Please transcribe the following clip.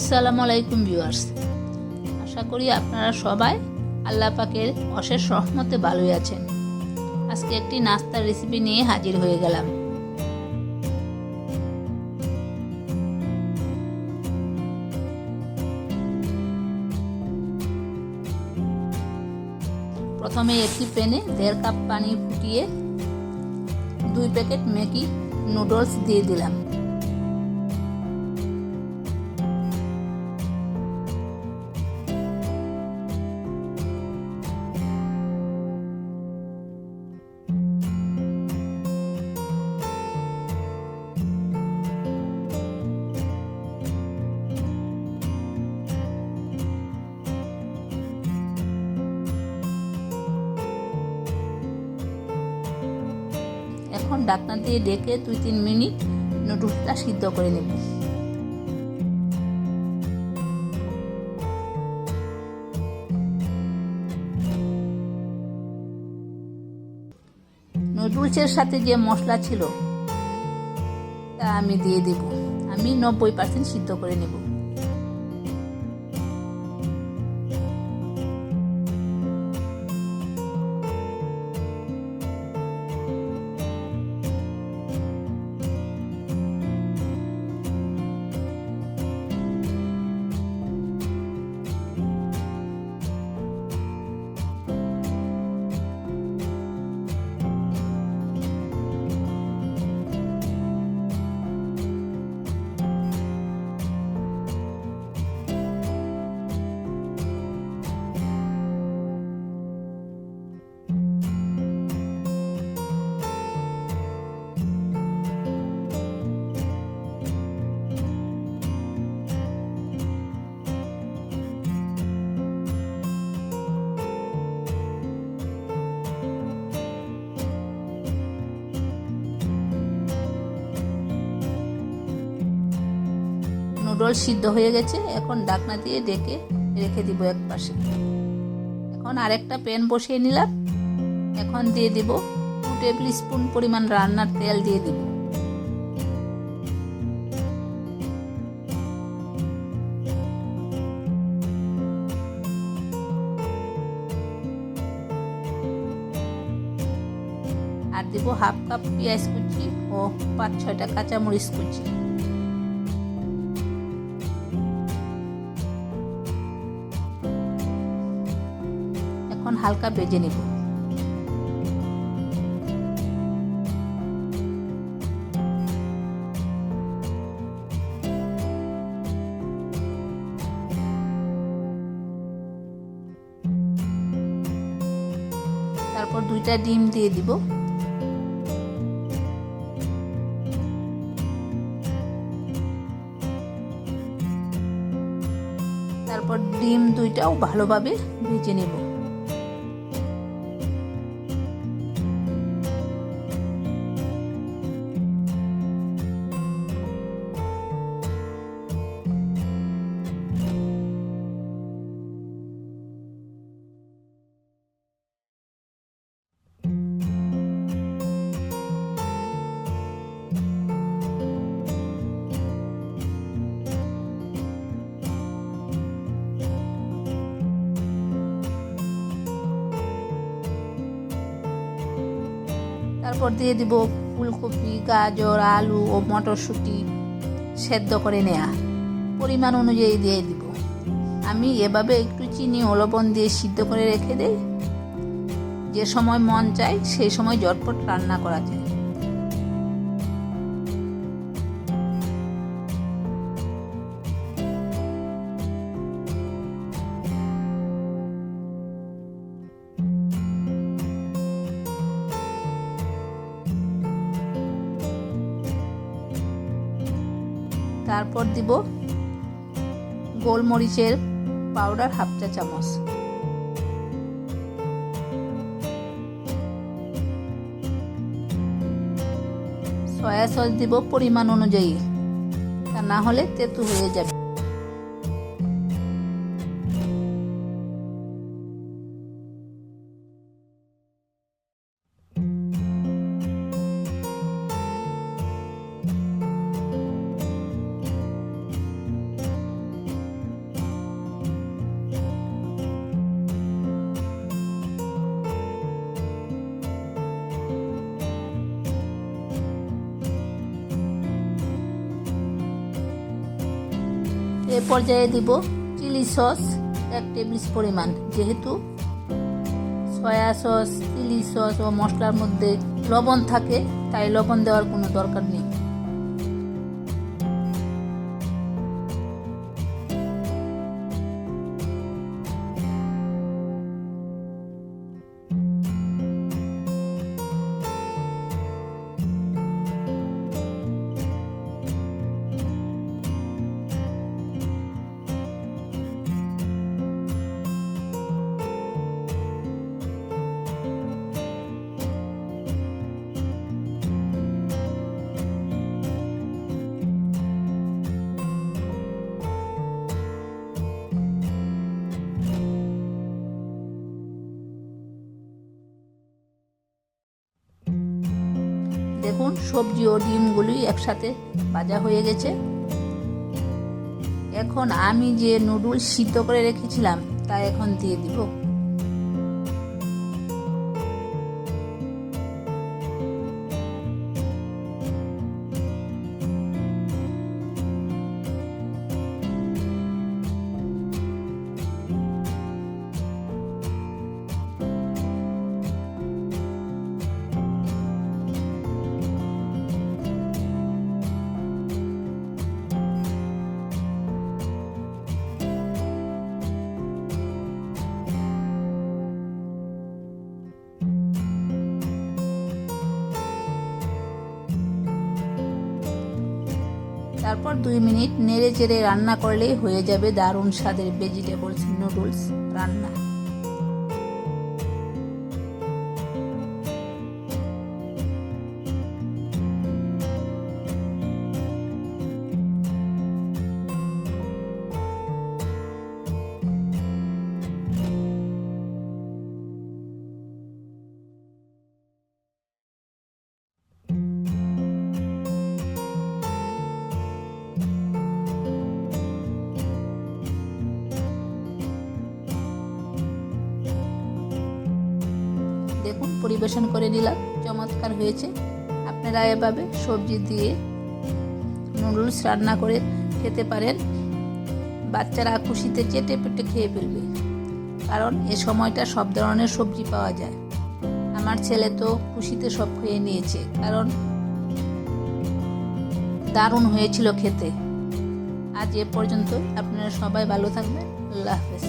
আসসালামু আলাইকুম ভিউয়ার্স। আশা করি আপনারা সবাই আল্লাহ পাকের অশেষ রহমতে ভালোই আছেন। আজকে একটি নাস্তার রেসিপি নিয়ে হাজির হয়ে গেলাম। প্রথমে একটি প্যানে দেড় কাপ পানি ফুটিয়ে দুই প্যাকেট ম্যাগি নুডলস দিয়ে দিলাম। এখন ডাকনা দিয়ে ডেকে দুই তিন মিনিট নুডলসটা সিদ্ধ করে নেব। নুডলসের সাথে যে মশলা ছিল, তা আমি দিয়ে দেব। আমি নব্বই পার্সেন্ট সিদ্ধ করে নেব। নুডলস সিদ্ধ হয়ে গেছে। এখন ডাকনা দিয়ে ডেকে রেখে দিব এক পাশে। এখন আরেকটা প্যান বসিয়ে নিলাম। এখন দিয়ে দিব টু টেবিল স্পুন পরিমাণ রান্নার তেল দিয়ে দিব। আর দিব হাফ কাপ পেঁয়াজ কুচি ও পাঁচ ছয়টা কাঁচামরিচ কুচি। হালকা ভেজে নেব। তারপর দুইটা ডিম দিয়ে দিব। তারপর ডিম দুইটাও ভালোভাবে ভেজে নেব। তারপর দিয়ে দিব ফুলকপি, গাজর, আলু ও মটরশুঁটি সেদ্ধ করে নেয়া। পরিমাণ অনুযায়ী দিয়ে দিব। আমি এভাবে একটু চিনি ও লবণ দিয়ে সিদ্ধ করে রেখে দেই। যে সময় মন চাই সেই সময় ঝটপট রান্না করা যায়। তারপর দিব গোলমরিচের পাউডার হাফ চা চামচ। সয়া সস দিব পরিমাণ অনুযায়ী। তা না হলে তেতু হয়ে যাবে। পর্যায়ে দিব চিলি সস এক টেবিল পরিমাণ, যেহেতু সয়া সস, চিলি সস ও মশলার মধ্যে লবণ থাকে, তাই লবণ দেওয়ার কোনো দরকার নেই। দেখুন, সবজি ও ডিমগুলি একসাথে ভাজা হয়ে গেছে। এখন আমি যে নুডলস সিদ্ধ করে রেখেছিলাম, তা এখন দিয়ে দিব। তারপর দুই মিনিট নেড়ে চেড়ে রান্না করলেই হয়ে যাবে দারুণ স্বাদের ভেজিটেবলস নুডলস রান্না। পরিবেশন করে নিলাম, চমৎকার হয়েছে। আপনারা এভাবে সবজি দিয়ে নুডলস রান্না করে খেতে পারেন। বাচ্চারা খুশিতে চেটে পেটে খেয়ে ফেলবে, কারণ এ সময়টা সব ধরনের সবজি পাওয়া যায়। আমার ছেলে তো খুশিতে সব খেয়ে নিয়েছে, কারণ দারুণ হয়েছিল খেতে। আজ এ পর্যন্ত আপনারা সবাই ভালো থাকবেন, আল্লাহ হাফেজ।